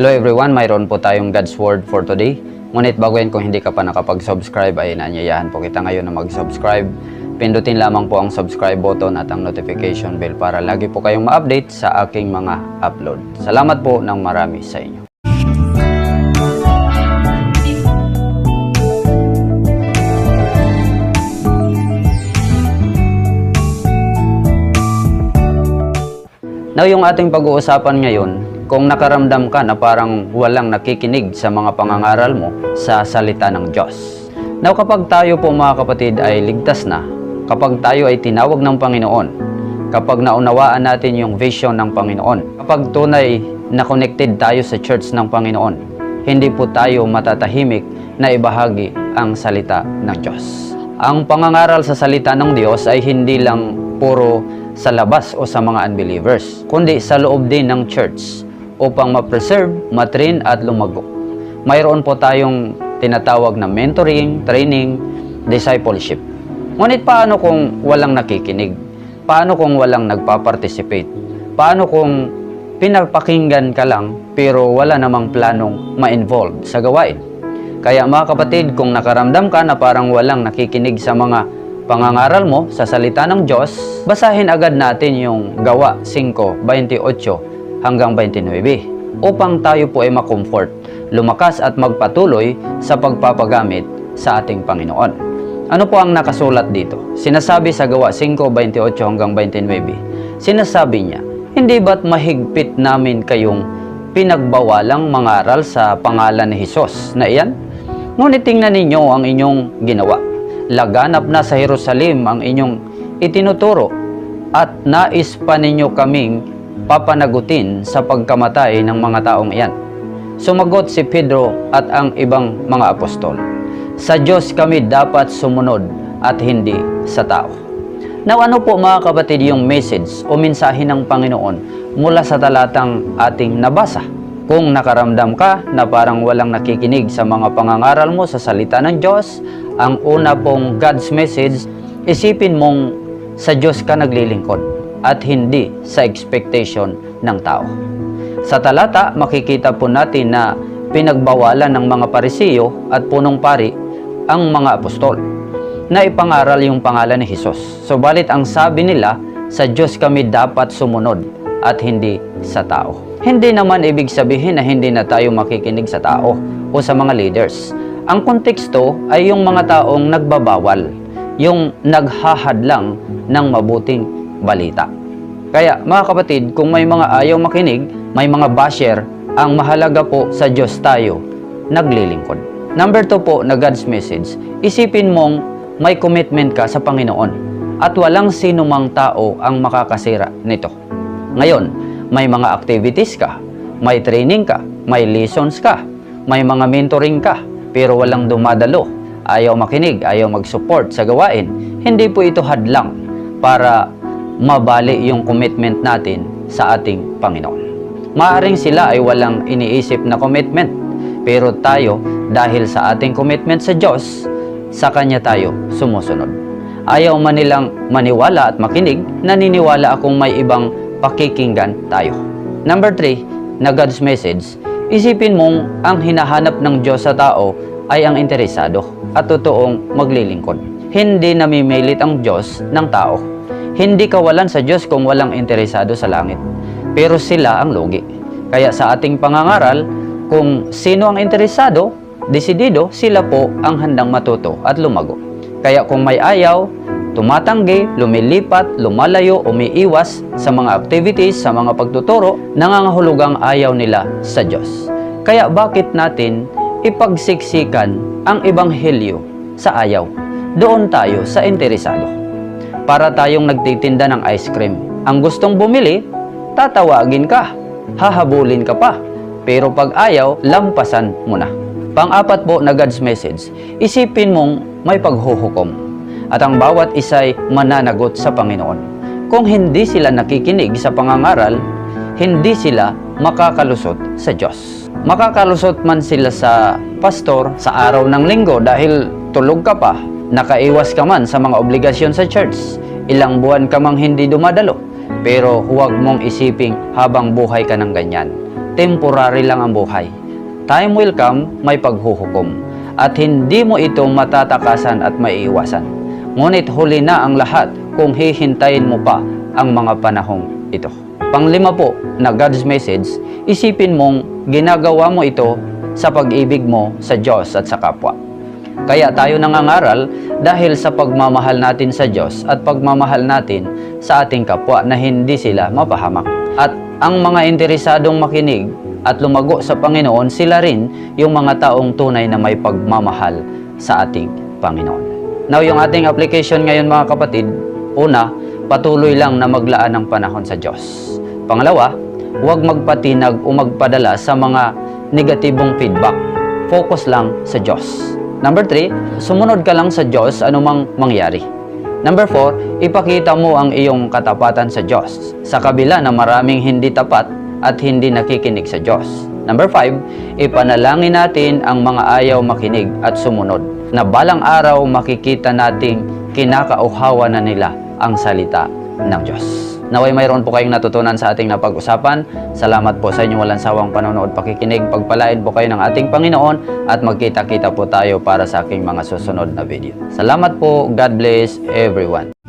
Hello everyone, mayroon po tayong God's Word for today. Ngunit bago yan, kung hindi ka pa nakapag-subscribe, ay naanyayahan po kita ngayon na mag-subscribe. Pindutin lamang po ang subscribe button at ang notification bell para lagi po kayong ma-update sa aking mga upload. Salamat po ng marami sa inyo. Now, yung ating pag-uusapan ngayon, kung nakaramdam ka na parang walang nakikinig sa mga pangangaral mo sa salita ng Diyos. Now, kapag tayo po mga kapatid ay ligtas na, kapag tayo ay tinawag ng Panginoon, kapag naunawaan natin yung vision ng Panginoon, kapag tunay na connected tayo sa church ng Panginoon, hindi po tayo matatahimik na ibahagi ang salita ng Diyos. Ang pangangaral sa salita ng Diyos ay hindi lang puro sa labas o sa mga unbelievers, kundi sa loob din ng church upang ma-preserve, matrain at lumago. Mayroon po tayong tinatawag na mentoring, training, discipleship. Ngunit paano kung walang nakikinig? Paano kung walang nagpa-participate? Paano kung pinapakinggan ka lang pero wala namang planong ma-involve sa gawain? Kaya mga kapatid, kung nakaramdam ka na parang walang nakikinig sa mga pangangaral mo sa salita ng Diyos, basahin agad natin yung gawa 5.28 hanggang 29 upang tayo po ay makomfort, lumakas at magpatuloy sa pagpapagamit sa ating Panginoon. Ano po ang nakasulat dito? Sinasabi sa gawa 5.28 hanggang 29, sinasabi niya, Hindi ba't mahigpit namin kayong pinagbawalang mangaral sa pangalan ni Hesus na iyan? Ngunit tingnan ninyo ang inyong ginawa. Laganap na sa Jerusalem ang inyong itinuturo at nais pa ninyo kaming papanagutin sa pagkamatay ng mga taong iyan. Sumagot si Pedro at ang ibang mga apostol. Sa Diyos kami dapat sumunod at hindi sa tao. Now ano po mga kapatid yung message o mensahe ng Panginoon mula sa talatang ating nabasa? Kung nakaramdam ka na parang walang nakikinig sa mga pangangaral mo sa salita ng Diyos, ang una pong God's message, isipin mong sa Diyos ka naglilingkod at hindi sa expectation ng tao. Sa talata, makikita po natin na pinagbawalan ng mga parisiyo at punong pari ang mga apostol na ipangaral yung pangalan ni Jesus. Subalit ang sabi nila, sa Diyos kami dapat sumunod at hindi sa tao. Hindi naman ibig sabihin na hindi na tayo makikinig sa tao o sa mga leaders. Ang konteksto ay yung mga taong nagbabawal, yung naghahadlang ng mabuting balita. Kaya mga kapatid, kung may mga ayaw makinig, may mga basher, ang mahalaga po sa Diyos tayo naglilingkod. Number 2 po na God's message, isipin mong may commitment ka sa Panginoon at walang sino mang tao ang makakasira nito. Ngayon, may mga activities ka, may training ka, may lessons ka, may mga mentoring ka, pero walang dumadalo, ayaw makinig, ayaw mag-support sa gawain. Hindi po ito hadlang para mabali yung commitment natin sa ating Panginoon. Maaring sila ay walang iniisip na commitment, pero tayo, dahil sa ating commitment sa Diyos, sa Kanya tayo sumusunod. Ayaw man nilang maniwala at makinig, naniniwala akong may ibang pakikinggan tayo. Number 3, na God's message, isipin mong ang hinahanap ng Diyos sa tao ay ang interesado at totoong maglilingkod. Hindi namimilit ang Diyos ng tao. Hindi kawalan sa Diyos kung walang interesado sa langit. Pero sila ang lugi. Kaya sa ating pangangaral, kung sino ang interesado, desidido, sila po ang handang matuto at lumago. Kaya kung may ayaw, tumatanggi, lumilipat, lumalayo, umiiwas sa mga activities, sa mga pagtuturo, nangangahulugang ayaw nila sa Diyos. Kaya bakit natin ipagsiksikan ang ebanghelyo sa ayaw? Doon tayo sa interesado. Para tayong nagtitinda ng ice cream. Ang gustong bumili, tatawagin ka, hahabulin ka pa. Pero pag ayaw, lampasan mo na. Pang-apat po na God's message, isipin mong may paghuhukom at ang bawat isa'y mananagot sa Panginoon. Kung hindi sila nakikinig sa pangangaral, hindi sila makakalusot sa Diyos. Makakalusot man sila sa pastor sa araw ng linggo dahil tulog ka pa, nakaiwas ka man sa mga obligasyon sa church, ilang buwan ka mang hindi dumadalo, pero huwag mong isiping habang buhay ka ng ganyan. temporary lang ang buhay. Time will come, may paghuhukom. At hindi mo ito matatakasan at maiiwasan. Ngunit huli na ang lahat kung hihintayin mo pa ang mga panahong ito. Panglima po na God's message, isipin mong ginagawa mo ito sa pag-ibig mo sa Diyos at sa kapwa. Kaya tayo nangangaral dahil sa pagmamahal natin sa Diyos at pagmamahal natin sa ating kapwa na hindi sila mapahamak. At ang mga interesadong makinig at lumago sa Panginoon, sila rin yung mga taong tunay na may pagmamahal sa ating Panginoon. Now, yung ating application ngayon mga kapatid, una, patuloy lang na maglaan ng panahon sa Diyos. Pangalawa, huwag magpatinag o magpadala sa mga negatibong feedback. Focus lang sa Diyos. Number three, sumunod ka lang sa Diyos anumang mangyari. Number four, ipakita mo ang iyong katapatan sa Diyos sa kabila na maraming hindi tapat at hindi nakikinig sa Diyos. Number five, ipanalangin natin ang mga ayaw makinig at sumunod na balang araw makikita nating kinakauhawa na nila ang salita ng Diyos. Naway mayroon po kayong natutunan sa ating napag-usapan. Salamat po sa inyong walang sawang panonood, pakikinig. Pagpalain po kayo ng ating Panginoon at magkita-kita po tayo para sa aking mga susunod na video. Salamat po. God bless everyone.